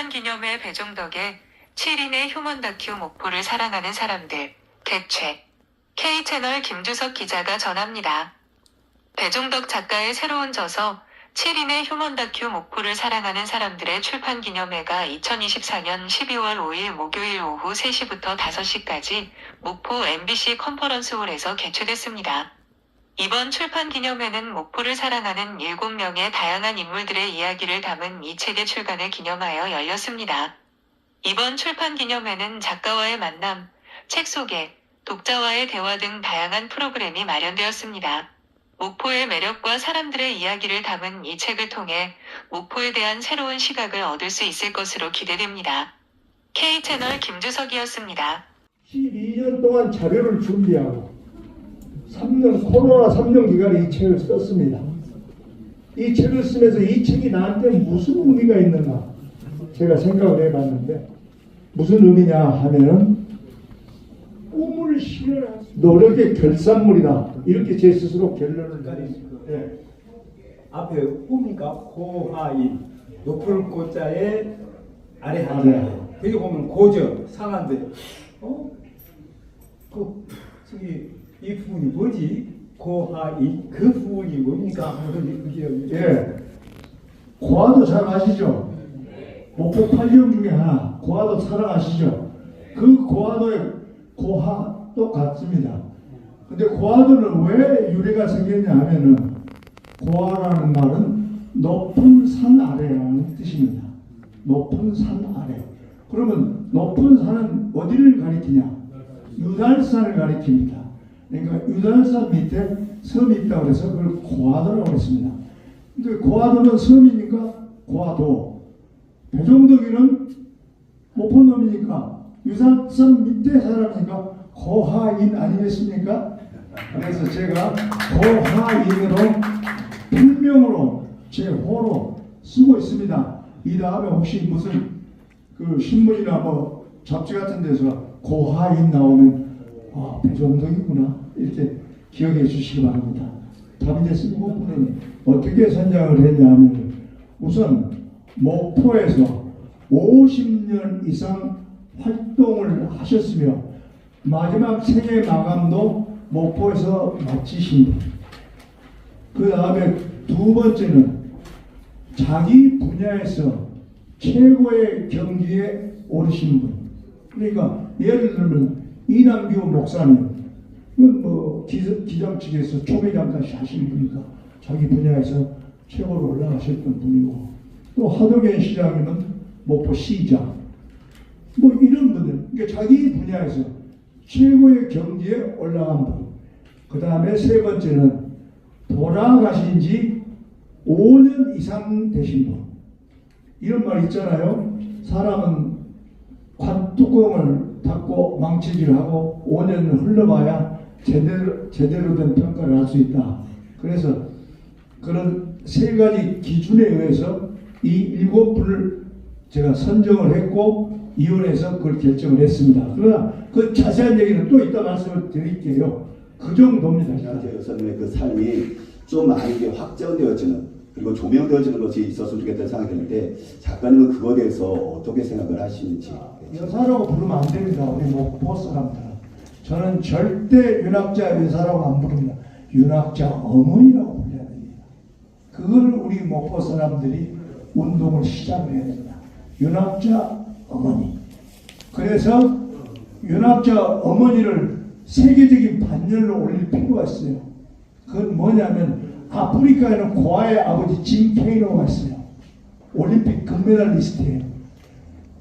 출판기념회 배종덕의 7인의 휴먼 다큐 목포를 사랑하는 사람들 개최 K채널 김주석 기자가 전합니다. 배종덕 작가의 새로운 저서 7인의 휴먼 다큐 목포를 사랑하는 사람들의 출판 기념회가 2024년 12월 5일 목요일 오후 3시부터 5시까지 목포 MBC 컨퍼런스홀에서 개최됐습니다. 이번 출판 기념회는 목포를 사랑하는 7명의 다양한 인물들의 이야기를 담은 이 책의 출간을 기념하여 열렸습니다. 이번 출판 기념회는 작가와의 만남, 책 소개, 독자와의 대화 등 다양한 프로그램이 마련되었습니다. 목포의 매력과 사람들의 이야기를 담은 이 책을 통해 목포에 대한 새로운 시각을 얻을 수 있을 것으로 기대됩니다. K채널 김주석이었습니다. 12년 동안 자료를 준비하고 3년 코로나 3년 기간에 이 책을 썼습니다. 이 책을 쓰면서 이 책이 나한테 무슨 의미가 있는가 제가 생각을 해봤는데 무슨 의미냐 하면은 꿈을 실현한 노력의 결산물이다 이렇게 제 스스로 결론을 내렸습니다. 예. 앞에 호니까 고하인 높을 고자에 아래 아래. 하자. 여기 보면 고저 상한데 어? 그 저기 이 부분이 뭐지? 고하인 그 부분이 뭡니까? 예. 고아도 잘 아시죠? 목포 8령 중에 하나, 고아도 사랑하시죠? 그 고아도의 고하도 같습니다. 근데 고아도는 왜 유래가 생겼냐 하면은 고아라는 말은 높은 산 아래라는 뜻입니다. 높은 산 아래. 그러면 높은 산은 어디를 가리키냐? 유달산을 가리킵니다. 그러니까 유달산 밑에 섬이 있다고 해서 그걸 고아도라고 했습니다. 근데 고아도는 섬이니까 고아도. 배종덕이는 목포 놈이니까 유달산 밑에 사람이니까 고하인 아니겠습니까? 그래서 제가 고하인으로 필명으로 제 호로 쓰고 있습니다. 이 다음에 혹시 무슨 그 신문이나 뭐 잡지 같은 데서 고하인 나오면 아 배종덕이구나 이렇게 기억해 주시기 바랍니다. 됐습니다. 목포는 어떻게 선정을 했냐면 우선 목포에서 50년 이상 활동을 하셨으며 마지막 생애 마감도 목포에서 분. 그 다음에 두 번째는 자기 분야에서 최고의 경지에 오르신 분. 그러니까 예를 들면 이남규 목사님, 그건 뭐 기- 기장 측에서 초배장까지 하신 분이니까 자기 분야에서 최고로 올라가셨던 분이고 또 하덕현 시장님은 목포 시장, 뭐 이런 분들, 그러니까 자기 분야에서 최고의 경지에 올라간 분. 그 다음에 세 번째는 돌아가신 지 5년 이상 되신 분. 이런 말 있잖아요. 사람은 관 뚜껑을 닫고 망치질하고 5년을 흘러봐야 제대로, 제대로 된 평가를 할 수 있다. 그래서 그런 세 가지 기준에 의해서 이 일곱 분을 제가 선정을 했고 위원회에서 그걸 결정을 했습니다. 그러나 그 자세한 얘기는 또 이따 말씀을 드릴게요. 그 정도입니다. 여사님의 그 삶이 좀 많이 이게 확장되어지는 그리고 조명되어지는 것이 있었으면 좋겠다는 생각이 드는데 작가님은 그거에 대해서 어떻게 생각을 하시는지 여사라고 부르면 안 됩니다. 우리 목포 사람들은. 저는 절대 윤학자 여사라고 안 부릅니다. 윤학자 어머니라고 불러야 됩니다. 그걸 우리 목포 사람들이 운동을 시작을 해야 됩니다. 윤학자 어머니. 그래서 윤학자 어머니를 세계적인 반열로 올릴 필요가 있어요. 그건 뭐냐면 아프리카에는 고아의 아버지 짐 케이노가 있어요. 올림픽 금메달리스트예요.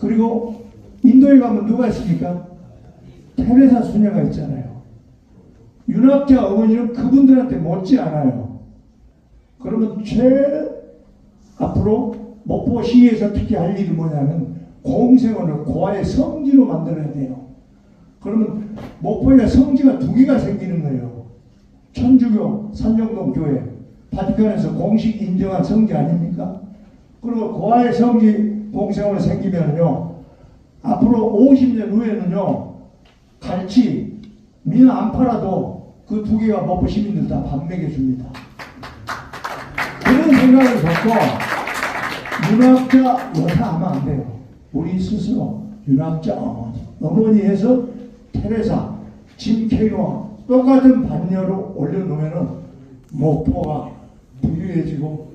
그리고 인도에 가면 누가 있습니까? 테레사 수녀가 있잖아요. 윤학자 어머니는 그분들한테 못지 않아요. 그러면 최 앞으로 목포시에서 특히 할 일이 뭐냐면 공생원을 고아의 성지로 만들어야 돼요. 그러면 목포에 성지가 두 개가 생기는 거예요. 천주교 산정동 교회 바티칸에서 공식 인정한 성지 아닙니까? 그리고 고아의 성지 공생원이 생기면요 앞으로 50년 후에는요 갈치 민안 팔아도 그 두 개가 목포 시민들 다 밥 먹여줍니다. 그런 생각을 갖고 문학자 여사 하면 안 돼요. 우리 스스로 윤학자 어머니, 어머니에서 테레사, 짐케이와 똑같은 반열을 올려놓으면은 목포가 부유해지고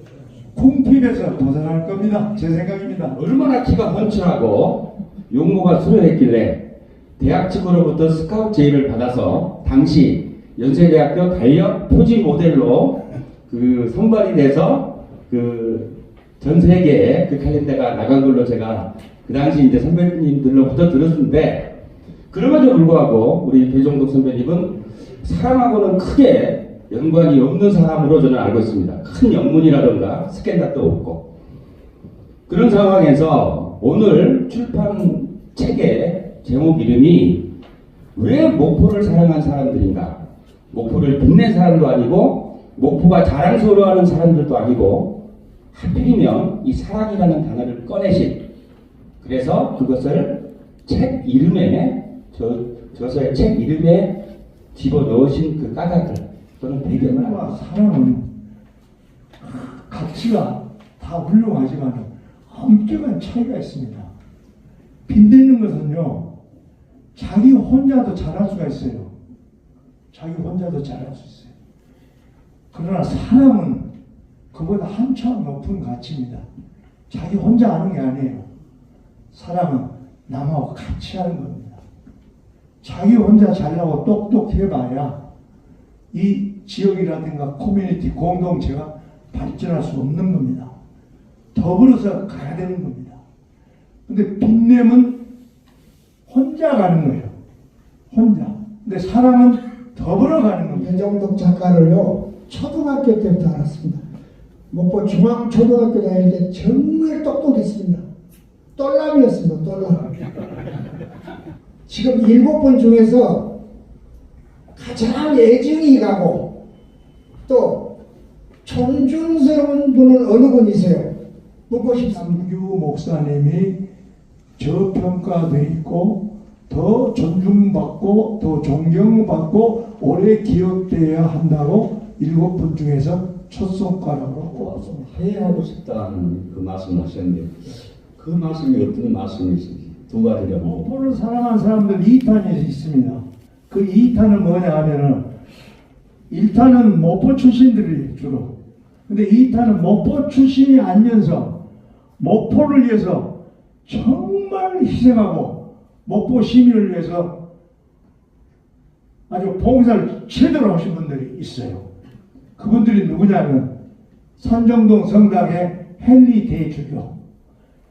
궁핍에서 벗어날 겁니다. 제 생각입니다. 얼마나 키가 훤칠하고 용모가 수려했길래 대학 측으로부터 스카우트 제의를 받아서 당시 연세대학교 달력 표지 모델로 그 선발이 돼서 그 전 세계에 그 캘린더가 나간 걸로 제가 그 당시 이제 선배님들로부터 들었는데 그럼에도 불구하고 우리 배종덕 선배님은 사람하고는 크게 연관이 없는 사람으로 저는 알고 있습니다. 큰 영문이라던가 스캔들도 없고 그런 상황에서 오늘 출판 책의 제목 이름이 왜 목포를 사랑한 사람들인가? 목포를 빛낸 사람도 아니고 목포가 자랑스러워하는 사람들도 아니고 하필이면 이 사랑이라는 단어를 꺼내신 그래서 그것을 책 이름에 저 저서의 책 이름에 집어 넣으신 그 까닭을 또는 배경을 알고 사랑은 가치가 다 훌륭하지만 엄격한 차이가 있습니다. 빚내는 것은요, 자기 혼자도 잘할 수가 있어요. 자기 혼자도 잘할 수 있어요. 그러나 사랑은 그보다 한참 높은 가치입니다. 자기 혼자 하는 게 아니에요. 사랑은 남하고 같이 하는 겁니다. 자기 혼자 잘나고 똑똑해봐야 이 지역이라든가 커뮤니티 공동체가 발전할 수 없는 겁니다. 더불어서 가야 되는 겁니다. 근데 빚냄은 혼자 가는 거예요. 혼자. 근데 사랑은 더불어 가는 겁니다. 배정덕 작가를요 초등학교 때부터 알았습니다. 목포 중앙초등학교 다닐 때 정말 똑똑했습니다. 똘남이었습니다. 똘남. 지금 일곱 분 중에서 가장 애증이 가고 또 존중스러운 분은 어느 분이세요? 묻고 싶습니다. 남규 목사님이 저평가돼 있고 더 존중받고 더 존경받고 오래 기억돼야 한다고 일곱 분 중에서 첫 손가락으로 꼽았습니다. 회의하고 싶다는 그 말씀을 하셨는데 그 말씀이 어떤 말씀이신지 두 가지를 한번 목포를 사랑하는 사람들 2탄이 있습니다. 그 2탄은 뭐냐 하면은 1탄은 목포 출신들이 주로. 근데 2탄은 목포 출신이 아니면서 목포를 위해서 정 말 희생하고 목포 시민을 위해서 아주 봉사를 제대로 하신 분들이 있어요. 그분들이 누구냐면 선정동 성당의 헨리 대주교,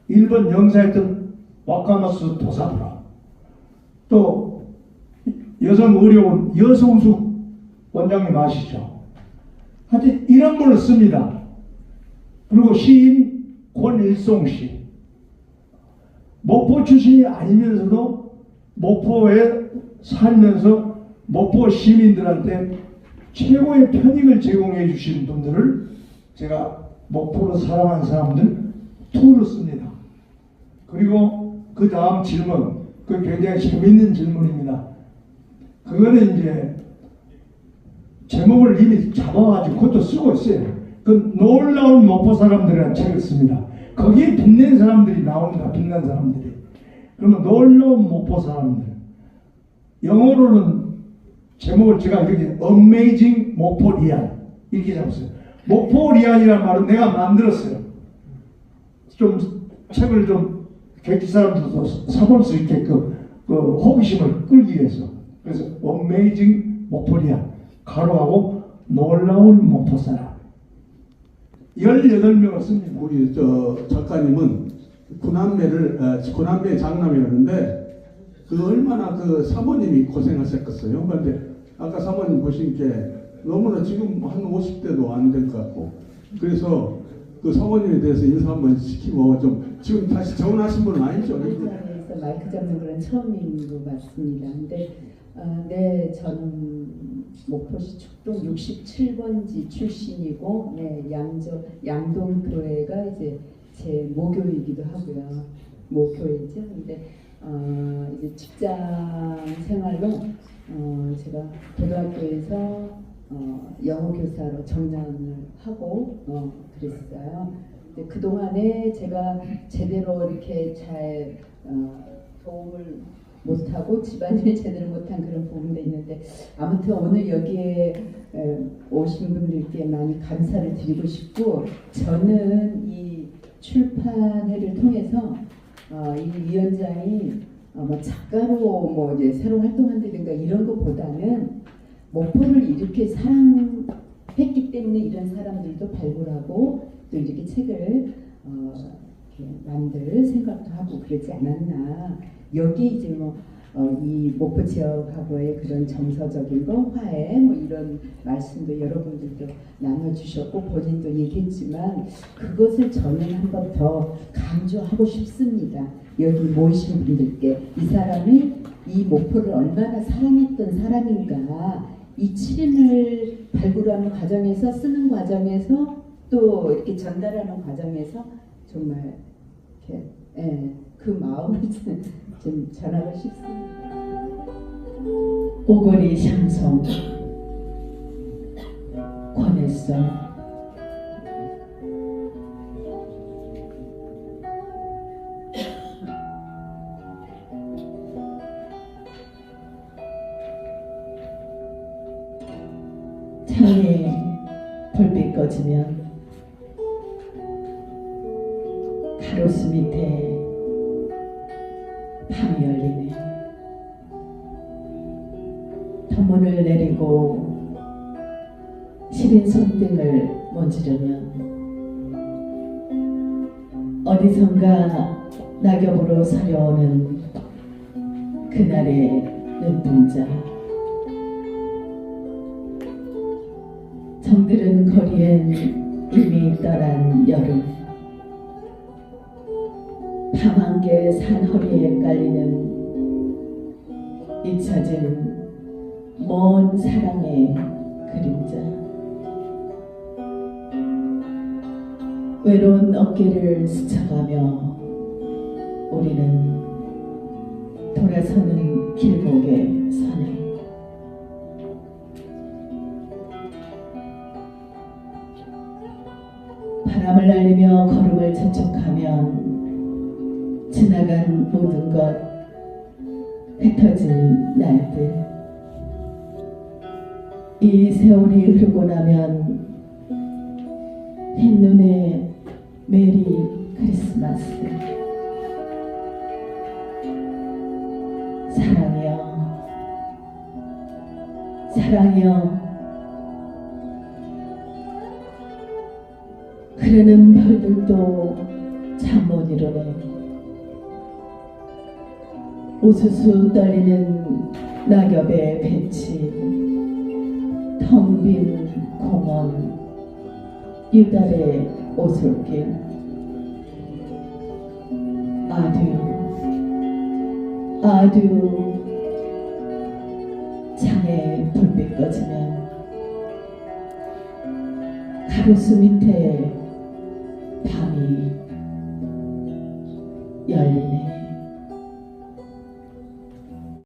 일본 영사했던 와카마스 도사부라, 또 여성 의료원 여성숙 원장님 아시죠? 하여튼 이런 분을 씁니다. 그리고 시인 권일송 씨. 목포 출신이 아니면서도 목포에 살면서 목포 시민들한테 최고의 편익을 제공해 주신 분들을 제가 목포를 사랑하는 사람들 투를 씁니다. 그리고 그 다음 질문, 그 굉장히 재밌는 질문입니다. 그거는 이제 제목을 이미 잡아가지고 그것도 쓰고 있어요. 그 놀라운 목포 사람들이라는 책을 씁니다. 거기에 빛낸 사람들이 나옵니다. 빛난 사람들이. 그러면 놀라운 목포 사람들. 영어로는 제목을 제가 이렇게 Amazing 목포 리안 이렇게 잡았어요. 목포 리안이라는 말은 내가 만들었어요. 좀 책을 좀 객지 사람들도 사볼 수 있게끔 그 호기심을 끌기 위해서 그래서 Amazing 목포 리안 가로하고 놀라운 목포 사람 18명을 씁니다. 우리 저 작가님은 구남매를 어, 구남매 장남이었는데 그 얼마나 그 사모님이 고생하셨겠어요. 그런데 아까 사모님 보신 게 너무나 지금 한 50대도 안 될 것 같고 그래서 그 사모님에 대해서 인사 한번 시키고 좀 지금 다시 정원하신 분은 아니죠? 자리에서 마이크 잡는 그런 처음인 것 같습니다. 근데 어, 네, 저는 목포시 축동 67번지 출신이고 네, 양저 양동교회가 이제 제 모교이기도 하고요. 모교회죠. 근데 어, 이제 직장 생활로 어, 제가 고등학교에서 어, 영어 교사로 정년을 하고 어, 그랬어요. 근데 그 동안에 제가 제대로 이렇게 잘 어, 도움을 못하고 집안일 제대로 못한 그런 부분도 있는데 아무튼 오늘 여기에 에, 오신 분들께 많이 감사를 드리고 싶고 저는 이 출판회를 통해서 어, 이 위원장이 어, 뭐 작가로 뭐 이제 새로 활동한다든가 이런 것보다는 목포를 이렇게 사랑했기 때문에 이런 사람들도 발굴하고 또 이렇게 책을 어, 이렇게 만들 생각도 하고 그러지 않았나. 여기 이제 뭐, 어, 이 목포 지역하고의 그런 정서적인 거, 화해, 뭐 이런 말씀도 여러분들도 나눠주셨고, 본인도 얘기했지만, 그것을 저는 한 번 더 강조하고 싶습니다. 여기 모이신 분들께. 이 사람이 이 목포를 얼마나 사랑했던 사람인가, 이 칠인을 발굴하는 과정에서, 쓰는 과정에서, 또 이렇게 전달하는 과정에서 정말 이렇게 예, 그 마음을 좀, 좀 전하고 싶습니다. 오거리 샹송 권했어 창에 불빛 꺼지면 가로수 밑에 밤이 열리네. 터문을 내리고 시린 손등을 문지르면 어디선가 낙엽으로 서려오는 그날의 눈동자 정들은 거리엔 이미 떠난 여름 밤한개 산허리에 깔리는 잊혀진 먼 사랑의 그림자. 외로운 어깨를 스쳐가며 우리는 돌아서는 길목에 서네. 바람을 날리며 걸음을 재촉하면 지나간 모든 것 흩어진 날들. 이 세월이 흐르고 나면 흰눈에 메리 크리스마스. 사랑이여 사랑이여 흐르는 별들도 잠 못 이루네 우수수 떨리는 낙엽의 벤치 텅 빈 공원 유달의 오솔길. 아듀 아듀. 창에 불빛 꺼지면 가로수 밑에 밤이 열리